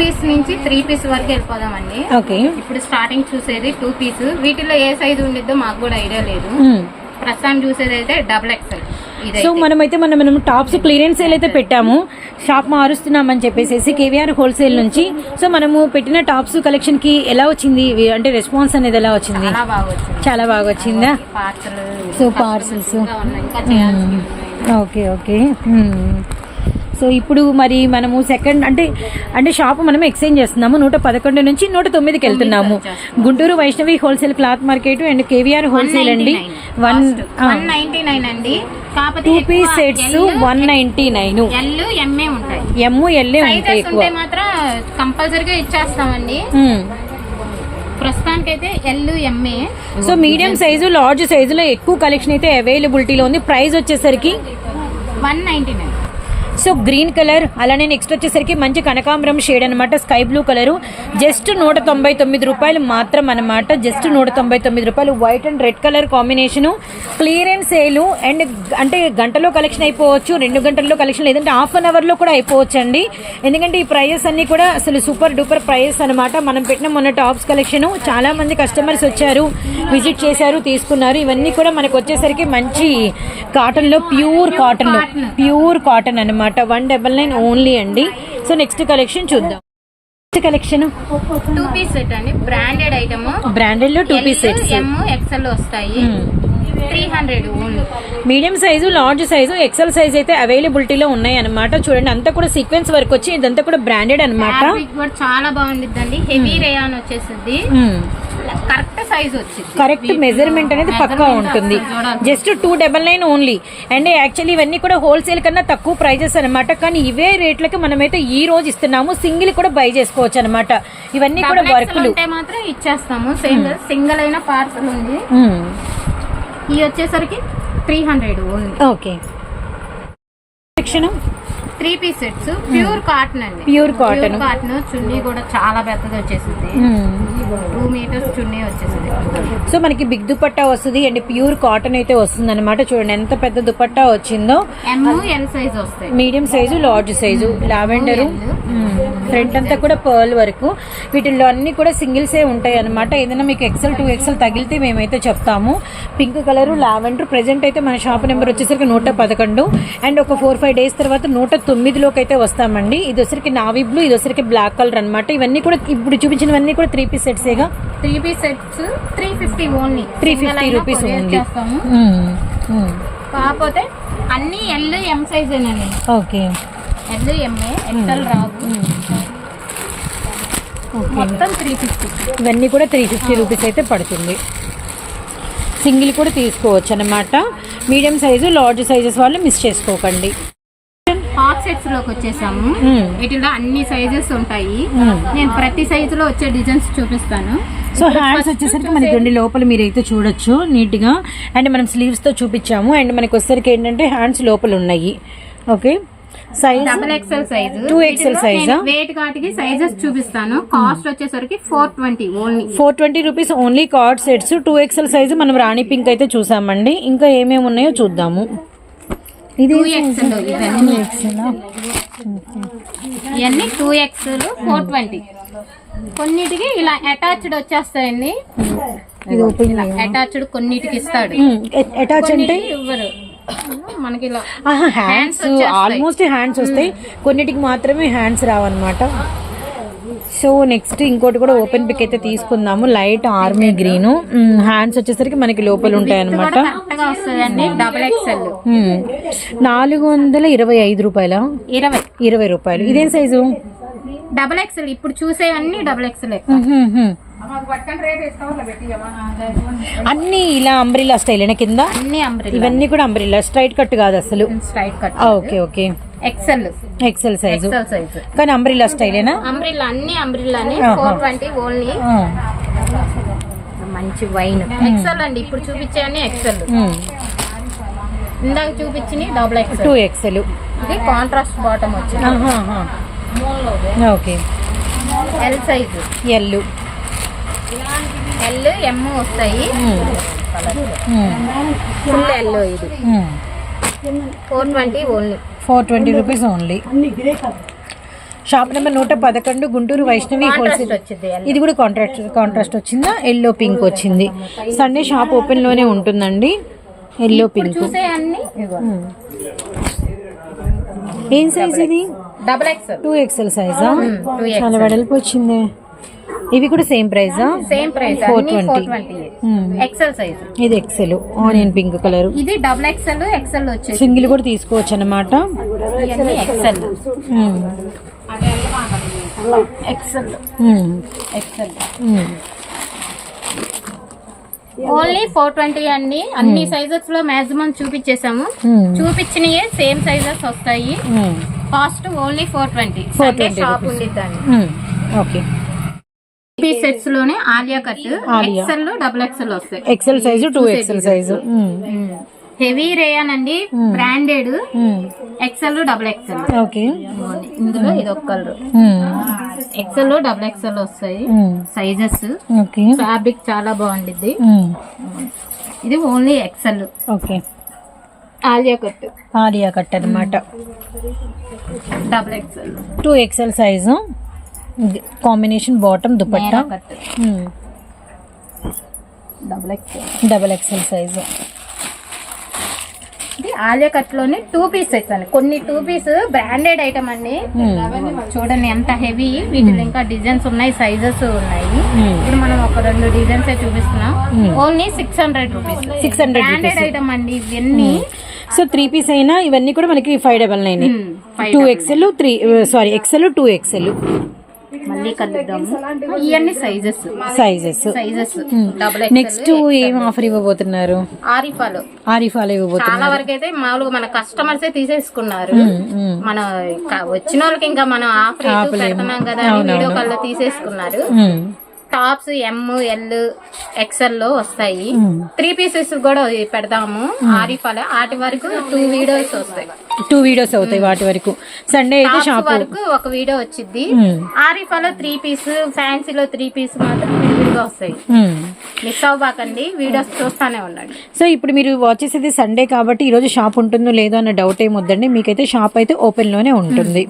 Piece నుంచి three piece వరకు వెళ్ళిపోదామండి. ఓకే ఇప్పుడు స్టార్టింగ్ చూసేది టూ పీస్ వీటిలో ఏ సైజు ఉండిద్దో మాకు కూడా ఐడియా లేదు. ప్రస్తుతం చూసేది అయితే డబుల్ ఎక్స్ఎల్ సో మనమైతే మనం మనం టాప్స్ క్లియరెన్స్ సేల్ అయితే పెట్టాము. షాప్ మారుస్తున్నామని చెప్పేసి కేవీఆర్ హోల్సేల్ నుంచి. సో మనము పెట్టిన టాప్స్ కలెక్షన్కి ఎలా వచ్చింది? అంటే రెస్పాన్స్ అనేది ఎలా వచ్చింది? చాలా బాగా వచ్చింది. So parcels okay okay so ఇప్పుడు మరి మనము సెకండ్ అంటే అంటే షాప్ మనం ఎక్స్చేంజ్ చేస్తున్నాము. నూట పదకొండు నుంచి నూట తొమ్మిదికి వెళ్తున్నాము. Guntur Vaishnavi wholesale cloth market and KVR wholesale అండి. One ninety nine. అండి. Two piece sets one ninety nine. MA ఉంటాయి. ఎమ్ ఎల్ఏ ఉంటాయి ఎక్కువ. మాత్రం కంపల్సరీగా ఇచ్చేస్తామండి. ప్రస్తుతానికైతే L MA so medium size large సైజులో ఎక్కువ కలెక్షన్ అయితే అవైలబిలిటీలో ఉంది. ప్రైస్ వచ్చేసరికి one ninety nine. So green colour అలానే నెక్స్ట్ వచ్చేసరికి మంచి కనకాంబరం షేడ్ అనమాట స్కై బ్లూ కలర్ జస్ట్ నూట తొంభై తొమ్మిది రూపాయలు మాత్రం అనమాట జస్ట్ నూట తొంభై తొమ్మిది రూపాయలు white and red colour combination clearance sale and అంటే గంటలో కలెక్షన్ అయిపోవచ్చు రెండు గంటల్లో కలెక్షన్ లేదంటే హాఫ్ అన్ అవర్లో కూడా అయిపోవచ్చు అండి ఎందుకంటే ఈ ప్రైజెస్ అన్ని కూడా అసలు సూపర్ డూపర్ ప్రైజెస్ అనమాట మనం పెట్టిన మొన్న టాప్స్ కలెక్షన్ చాలా మంది కస్టమర్స్ వచ్చారు విజిట్ చేశారు తీసుకున్నారు. ఇవన్నీ కూడా మనకు వచ్చేసరికి మంచి కాటన్లో ప్యూర్ కాటన్లో ప్యూర్ కాటన్ అనమాట అన్నమాట. వన్ డబల్ నైన్ ఓన్లీ అండి. సో నెక్స్ట్ కలెక్షన్ చూద్దాం. Next collection two piece set అండి. Branded item బ్రాండెడ్లో two piece sets M XL వస్తాయి. Three hundred only medium size large size XL size అయితే అవైలబిలిటీలో ఉన్నాయి అనమాట చూడండి అంతా కూడా సీక్వెన్స్ వర్క్ వచ్చి ఇదంతా కూడా బ్రాండెడ్ అనమాట చాలా బాగుండిద్దండి. హెవీ రేయాన్ వచ్చేసింది సైజ్ వచ్చింది. కరెక్ట్ మెజర్మెంట్ అనేది పక్కా ఉంటుంది. Just two double nine only and actually ఇవన్నీ కూడా హోల్సేల్ కన్నా తక్కువ ప్రైజెస్ అనమాట కానీ ఇవే రేట్లకి మనమైతే ఈ రోజు ఇస్తున్నాము. సింగిల్ కూడా బై చేసుకోవచ్చు అనమాట ఇవన్నీ కూడా వర్క్లు మాత్రం ఇచ్చేస్తాము. సింగిల్ సింగిల్ అయిన పార్సల్ ఉంది. ఈ వచ్చేసరికి three hundred only okay section three piece sets pure cotton అండి. ప్యూర్ కాటన్ కాటన్ చున్నీ కూడా చాలా పెద్దది వచ్చేసింది. టూ మీటర్స్ చున్నీ వచ్చేసింది. సో మనకి బిగ్ దుపట్టా వస్తుంది అండ్ ప్యూర్ కాటన్ అయితే వస్తుంది అనమాట చూడండి ఎంత పెద్ద దుపట్టా వచ్చిందో. ఎల్ సైజ్ వస్తాయి. Medium size large size lavender front అంతా కూడా పర్ల్ వరకు. వీటిల్లో అన్ని కూడా సింగిల్సే ఉంటాయి అనమాట ఏదైనా మీకు ఎక్సెల్ టూ ఎక్సెల్ తగిలితే మేమైతే చెప్తాము. Pink colour lavender. ప్రెజెంట్ అయితే మన షాప్ నెంబర్ వచ్చేసరికి నూట పదకొండు. అండ్ ఒక ఫోర్ ఫైవ్ డేస్ తర్వాత నూట తొమ్మిదిలోకి అయితే వస్తామండి. ఇది వచ్చరికి నావీ బ్లూ ఇది వచ్చరికి బ్లాక్ కలర్ అనమాట ఇవన్నీ కూడా ఇప్పుడు చూపించినవన్నీ కూడా three piece సెట్సేగా three piece sets three fifty only 350 rupees only. చేస్తాము. కాకపోతే అన్ని L M size okay L MA XL రాదు మొత్తం త్రీ ఫిఫ్టీ ఇవన్నీ కూడా త్రీ ఫిఫ్టీ రూపీస్ అయితే పడుతుంది. సింగిల్ కూడా తీసుకోవచ్చు అనమాట మీడియం సైజు లార్జ్ సైజెస్ వాళ్ళు మిస్ చేసుకోకండి. హాఫ్ సెట్స్లోకి వచ్చేసాము. వీటిలో అన్ని సైజెస్ ఉంటాయి. నేను ప్రతి సైజు లో వచ్చే డిజైన్స్ చూపిస్తాను. సో హ్యాండ్స్ వచ్చేసరికి మనకి రెండు లోపల మీరైతే చూడొచ్చు నీట్గా అండ్ మనం స్లీవ్స్తో చూపించాము. అండ్ మనకి వచ్చేసరికి ఏంటంటే హ్యాండ్స్ లోపల ఉన్నాయి okay? Size double XL size 2XL size ఆ? వెయిట్ కాటికి సైజెస్ చూపిస్తాను. కాస్ట్ వచ్చేసరికి four twenty only four twenty rupees only card sets two XL size మనం రాణి పింక్ అయితే చూసామండి. ఇంకా ఏమేమి ఉన్నాయో చూద్దాము. ఇది టూ ఇవన్నీ. టూ ఫోర్ ట్వంటీ కొన్నిటికి ఇలా అటాచ్డ్ వచ్చేస్తాయండి. అటాచ్డ్ కొన్నిటికి ఇస్తాడు. అటాచ్ అంటే? ఇవ్వరు. మనకి హ్యాండ్స్. ఆల్మోస్ట్ హ్యాండ్స్ వస్తాయి. కొన్నిటికి మాత్రమే హ్యాండ్స్ రావన్నమాట. సో నెక్స్ట్ ఇంకోటి కూడా ఓపెన్ పిక్ అయితే తీసుకుందాము. లైట్ ఆర్మీ గ్రీన్ హ్యాండ్స్ వచ్చేసరికి మనకి లోపల ఉంటాయి అనమాట నాలుగు వందల ఇరవై ఐదు రూపాయల? ఇరవై. ఇరవై రూపాయలు. ఇదేం సైజు డబల్ ఎక్స్ఎల్ ఇప్పుడు చూసేవన్నీ డబల్ ఎక్స్ఎల్ అన్ని ఇలా అంబ్రిల్లా స్టైల్ కింద? అన్ని ఇవన్నీ కూడా అంబ్రిల్లా. స్ట్రైట్ కట్ కాదు అసలు. Straight cut okay okay. XL XL size కానీ అంబ్రిల్లా స్టైలేనా అన్ని. ఫోర్ ట్వంటీ ఓన్లీ మంచి వైన్. ఎక్సెల్ అండి. ఇప్పుడు చూపించేవన్నీ ఎక్సెల్ ఇందాక చూపించిన డబుల్ టూ ఎక్సెల్ ఎక్సెల్ ఇది కాంట్రాస్ట్ బాటమ్ వచ్చింది. Okay. L size L L M వస్తాయి. ఫుల్ ఎల్ ఇది. Four twenty only. Four twenty rupees only. Shop number నూట పదకొండు గుంటూరు వైష్ణవి హోల్సేల్. వచ్చింది ఇది కూడా కాంట్రాక్ట్ కాంట్రాస్ట్ వచ్చిందా? ఎల్లో పింక్ వచ్చింది. సండే షాప్ ఓపెన్లోనే ఉంటుందండి. ఎల్లో పింక్ అన్ని. ఏం సైజ్ ఇది? డబల్ ఎక్స్ఎల్ టూ ఎక్స్ఎల్ సైజా చాలా వెడల్పు వచ్చింది. ఇవి కూడా same ప్రైజా same price four twenty XL size ఇది ఎక్సెల్ ఆనియన్ పింక్ కలర్ ఇది డబుల్ ఎక్స్ఎల్ ఎక్స్ఎల్ వచ్చేసి సింగిల్ కూడా తీసుకోవచ్చు అనమాట ఇవన్నీ XL XL XL only four twenty అండి. అన్ని సైజెస్లో మాక్సిమం చూపించేసాము. చూపించినయే సేమ్ సైజెస్ వస్తాయి. Cost only four twenty Sunday 420 shop. ఉండిద్దండి. Okay P సెట్స్లోనే Alia cut. XL double XL వస్తాయి. XL size two XL size heavy rayon అండి branded XL double XL okay ఇందులో ఇది ఒక కలర్ ఎక్సెల్ డబుల్ ఎక్సెల్ వస్తాయి. Sizes okay fabric చాలా బాగుండిద్ది. ఇది only XL okay Alia cut. Alia cut అనమాట double XL two XL size combination bottom dupatta? Double XL double XL size ఇది Alia కట్లోని two piece అండి. కొన్ని టూ పీస్ బ్రాండెడ్ ఐటమ్ అండి. చూడండి ఎంత హెవీ వీటిలో ఇంకా డిజైన్స్ ఉన్నాయి సైజెస్ ఉన్నాయి. ఇప్పుడు మనం ఒక రెండు డిజైన్స్ చూపిస్తున్నాం. Only six hundred rupees 600 branded item అండి ఇవన్నీ. సో త్రీ పీస్ అయినా ఇవన్నీ కూడా మనకి five double nine two XL three sorry XL two XL మళ్ళీ కలుద్దాము. ఇవన్నీ sizes sizes sizes double next ఏం ఆఫర్ ఇవ్వబోతున్నారు? ఆరిఫాలో. ఆరిఫాలో ఇవ్వబోతున్నారు. చాలా వరకు అయితే మామూలుగా మన కస్టమర్స్ తీసేసుకున్నారు. మ్మ్. మన క- వచ్చిన వాళ్ళకి ఇంకా మనం ఆఫర్ పెడుతున్నాం కదా అని వీడియో కాల్లో తీసేసుకున్నారు. మ్మ్. టాప్స్ ఎమ్ ఎల్ ఎక్సెల్లో వస్తాయి. త్రీ పీసెస్ కూడా పెడదాము. ఆరిఫాలో వాటి వరకు టూ వీడియోస్ వస్తాయి. టూ వీడియోస్ అవుతాయి వాటి వరకు. సండే అయితే షాప్ వరకు ఒక వీడియో వచ్చింది మ్మ్. ఆరిఫాలో త్రీ పీస్ ఫ్యాన్సీలో త్రీ పీస్ మాత్రం విడివిడిగా వస్తాయి. మిస్ అవ్వకండి. వీడియోస్ చూస్తానే ఉండండి. సో ఇప్పుడు మీరు వాచ్ చేసేది సండే కాబట్టి ఈరోజు షాప్ ఉంటుందో లేదో అన్న డౌట్ ఏమొద్దండి మీకైతే షాప్ అయితే ఓపెన్లోనే ఉంటుంది.